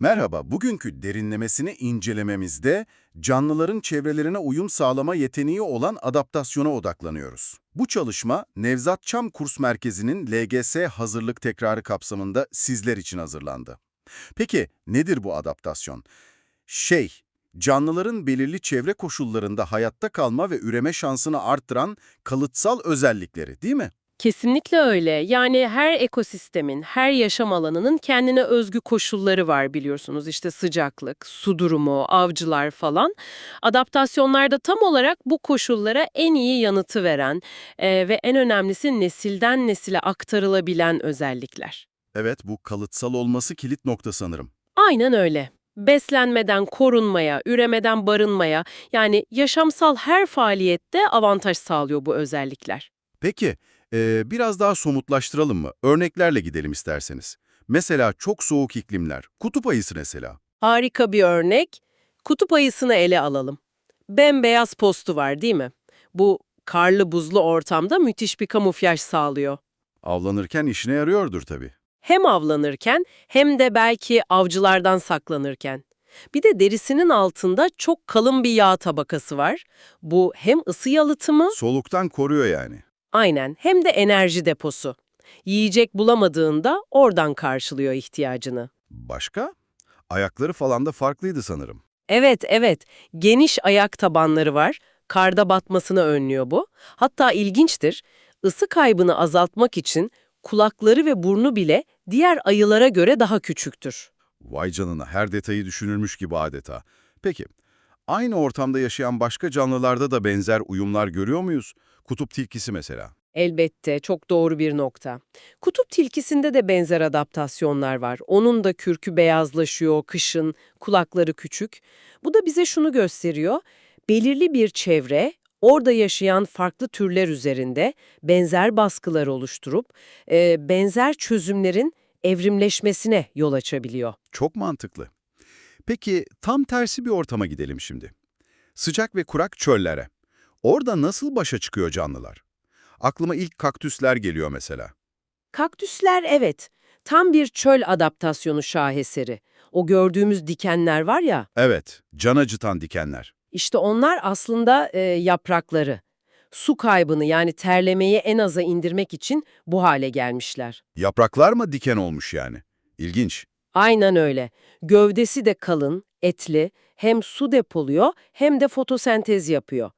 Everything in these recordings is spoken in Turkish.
Merhaba, bugünkü derinlemesini incelememizde canlıların çevrelerine uyum sağlama yeteneği olan adaptasyona odaklanıyoruz. Bu çalışma Nevzat Çam Kurs Merkezi'nin LGS hazırlık tekrarı kapsamında sizler için hazırlandı. Peki nedir bu adaptasyon? Şey, canlıların belirli çevre koşullarında hayatta kalma ve üreme şansını arttıran kalıtsal özellikleri değil mi? Kesinlikle öyle. Yani her ekosistemin, her yaşam alanının kendine özgü koşulları var biliyorsunuz. İşte sıcaklık, su durumu, avcılar falan. Adaptasyonlar da tam olarak bu koşullara en iyi yanıtı veren e, ve en önemlisi nesilden nesile aktarılabilen özellikler. Evet, bu kalıtsal olması kilit nokta sanırım. Aynen öyle. Beslenmeden korunmaya, üremeden barınmaya yani yaşamsal her faaliyette avantaj sağlıyor bu özellikler. Peki, eee, biraz daha somutlaştıralım mı? Örneklerle gidelim isterseniz. Mesela çok soğuk iklimler, kutup ayısı mesela. Harika bir örnek. Kutup ayısını ele alalım. Bembeyaz postu var değil mi? Bu karlı buzlu ortamda müthiş bir kamuflaj sağlıyor. Avlanırken işine yarıyordur tabii. Hem avlanırken hem de belki avcılardan saklanırken. Bir de derisinin altında çok kalın bir yağ tabakası var. Bu hem ısı yalıtımı Soluktan koruyor yani. Aynen hem de enerji deposu. Yiyecek bulamadığında oradan karşılıyor ihtiyacını. Başka? Ayakları falan da farklıydı sanırım. Evet, evet. Geniş ayak tabanları var. Karda batmasını önlüyor bu. Hatta ilginçtir. Isı kaybını azaltmak için kulakları ve burnu bile diğer ayılara göre daha küçüktür. Vay canına, her detayı düşünülmüş gibi adeta. Peki, aynı ortamda yaşayan başka canlılarda da benzer uyumlar görüyor muyuz? Kutup tilkisi mesela. Elbette çok doğru bir nokta. Kutup tilkisinde de benzer adaptasyonlar var. Onun da kürkü beyazlaşıyor kışın, kulakları küçük. Bu da bize şunu gösteriyor. Belirli bir çevre, orada yaşayan farklı türler üzerinde benzer baskılar oluşturup e, benzer çözümlerin evrimleşmesine yol açabiliyor. Çok mantıklı. Peki tam tersi bir ortama gidelim şimdi. Sıcak ve kurak çöllere. Orada nasıl başa çıkıyor canlılar? Aklıma ilk kaktüsler geliyor mesela. Kaktüsler evet, tam bir çöl adaptasyonu şaheseri. O gördüğümüz dikenler var ya, Evet, can acıtan dikenler. İşte onlar aslında e, yaprakları. Su kaybını yani terlemeyi en aza indirmek için bu hale gelmişler. Yapraklar mı diken olmuş yani? İlginç. Aynen öyle. Gövdesi de kalın, etli, hem su depoluyor hem de fotosentez yapıyor.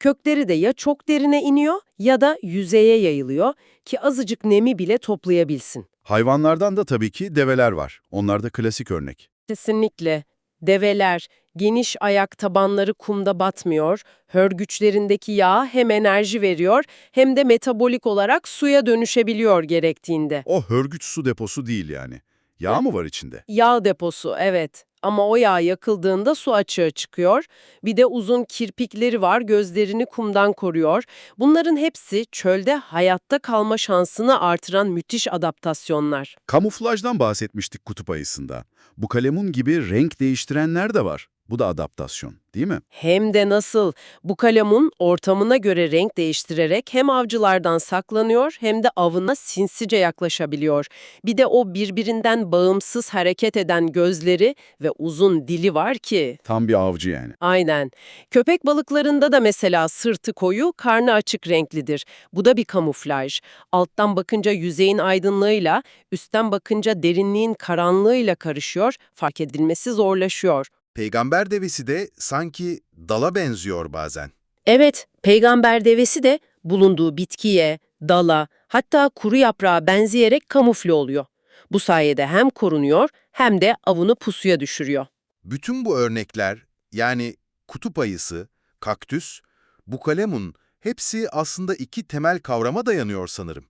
Kökleri de ya çok derine iniyor ya da yüzeye yayılıyor ki azıcık nemi bile toplayabilsin. Hayvanlardan da tabii ki develer var. Onlar da klasik örnek. Kesinlikle. Develer, geniş ayak tabanları kumda batmıyor, hörgüçlerindeki yağ hem enerji veriyor hem de metabolik olarak suya dönüşebiliyor gerektiğinde. O hörgüç su deposu değil yani. Yağ mı var içinde? Yağ deposu, evet. Ama o yağ yakıldığında su açığa çıkıyor. Bir de uzun kirpikleri var, gözlerini kumdan koruyor. Bunların hepsi çölde hayatta kalma şansını artıran müthiş adaptasyonlar. Kamuflajdan bahsetmiştik kutup ayısında. Bu kalemun gibi renk değiştirenler de var. Bu da adaptasyon, değil mi? Hem de nasıl? Bu kalemun ortamına göre renk değiştirerek hem avcılardan saklanıyor hem de avına sinsice yaklaşabiliyor. Bir de o birbirinden bağımsız hareket eden gözleri ve uzun dili var ki. Tam bir avcı yani. Aynen. Köpek balıklarında da mesela sırtı koyu, karnı açık renklidir. Bu da bir kamuflaj. Alttan bakınca yüzeyin aydınlığıyla, üstten bakınca derinliğin karanlığıyla karışıyor, fark edilmesi zorlaşıyor. Peygamber devesi de sanki dala benziyor bazen. Evet, peygamber devesi de bulunduğu bitkiye, dala, hatta kuru yaprağa benzeyerek kamufle oluyor. Bu sayede hem korunuyor hem de avını pusuya düşürüyor. Bütün bu örnekler yani kutup ayısı, kaktüs, bukalemun hepsi aslında iki temel kavrama dayanıyor sanırım.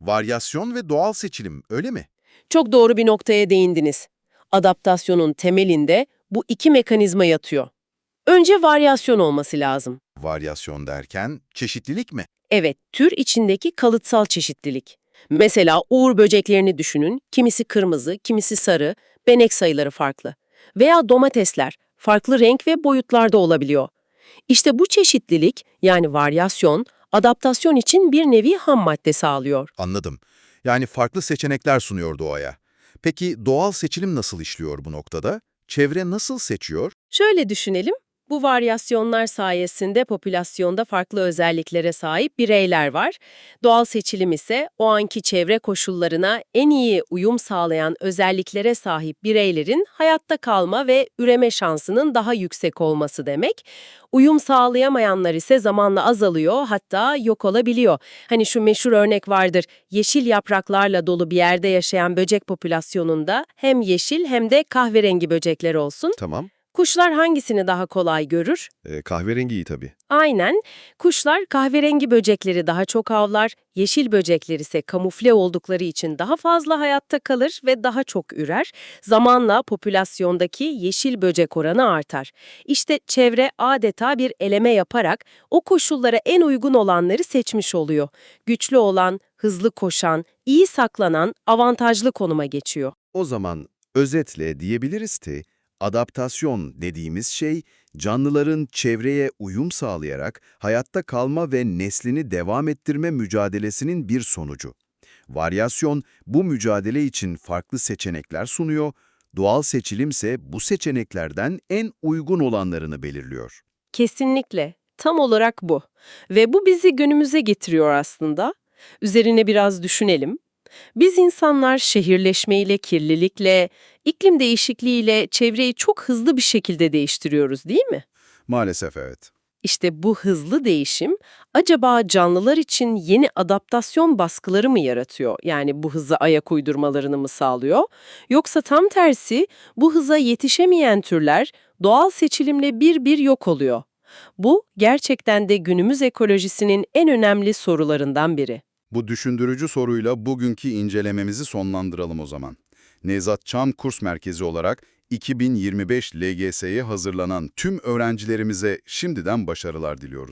Varyasyon ve doğal seçilim öyle mi? Çok doğru bir noktaya değindiniz. Adaptasyonun temelinde bu iki mekanizma yatıyor. Önce varyasyon olması lazım. Varyasyon derken çeşitlilik mi? Evet, tür içindeki kalıtsal çeşitlilik. Mesela uğur böceklerini düşünün, kimisi kırmızı, kimisi sarı, benek sayıları farklı. Veya domatesler, farklı renk ve boyutlarda olabiliyor. İşte bu çeşitlilik, yani varyasyon, adaptasyon için bir nevi ham madde sağlıyor. Anladım. Yani farklı seçenekler sunuyor doğaya. Peki doğal seçilim nasıl işliyor bu noktada? Çevre nasıl seçiyor? Şöyle düşünelim. Bu varyasyonlar sayesinde popülasyonda farklı özelliklere sahip bireyler var. Doğal seçilim ise o anki çevre koşullarına en iyi uyum sağlayan özelliklere sahip bireylerin hayatta kalma ve üreme şansının daha yüksek olması demek. Uyum sağlayamayanlar ise zamanla azalıyor hatta yok olabiliyor. Hani şu meşhur örnek vardır. Yeşil yapraklarla dolu bir yerde yaşayan böcek popülasyonunda hem yeşil hem de kahverengi böcekler olsun. Tamam. Kuşlar hangisini daha kolay görür? Ee, kahverengi iyi tabii. Aynen. Kuşlar kahverengi böcekleri daha çok avlar, yeşil böcekler ise kamufle oldukları için daha fazla hayatta kalır ve daha çok ürer. Zamanla popülasyondaki yeşil böcek oranı artar. İşte çevre adeta bir eleme yaparak o koşullara en uygun olanları seçmiş oluyor. Güçlü olan, hızlı koşan, iyi saklanan avantajlı konuma geçiyor. O zaman özetle diyebiliriz ki adaptasyon dediğimiz şey canlıların çevreye uyum sağlayarak hayatta kalma ve neslini devam ettirme mücadelesinin bir sonucu. Varyasyon bu mücadele için farklı seçenekler sunuyor, doğal seçilimse bu seçeneklerden en uygun olanlarını belirliyor. Kesinlikle. Tam olarak bu. Ve bu bizi günümüze getiriyor aslında. Üzerine biraz düşünelim. Biz insanlar şehirleşmeyle, kirlilikle, iklim değişikliğiyle çevreyi çok hızlı bir şekilde değiştiriyoruz değil mi? Maalesef evet. İşte bu hızlı değişim acaba canlılar için yeni adaptasyon baskıları mı yaratıyor? Yani bu hıza ayak uydurmalarını mı sağlıyor? Yoksa tam tersi bu hıza yetişemeyen türler doğal seçilimle bir bir yok oluyor. Bu gerçekten de günümüz ekolojisinin en önemli sorularından biri. Bu düşündürücü soruyla bugünkü incelememizi sonlandıralım o zaman. Nevzat Çam Kurs Merkezi olarak 2025 LGS'ye hazırlanan tüm öğrencilerimize şimdiden başarılar diliyoruz.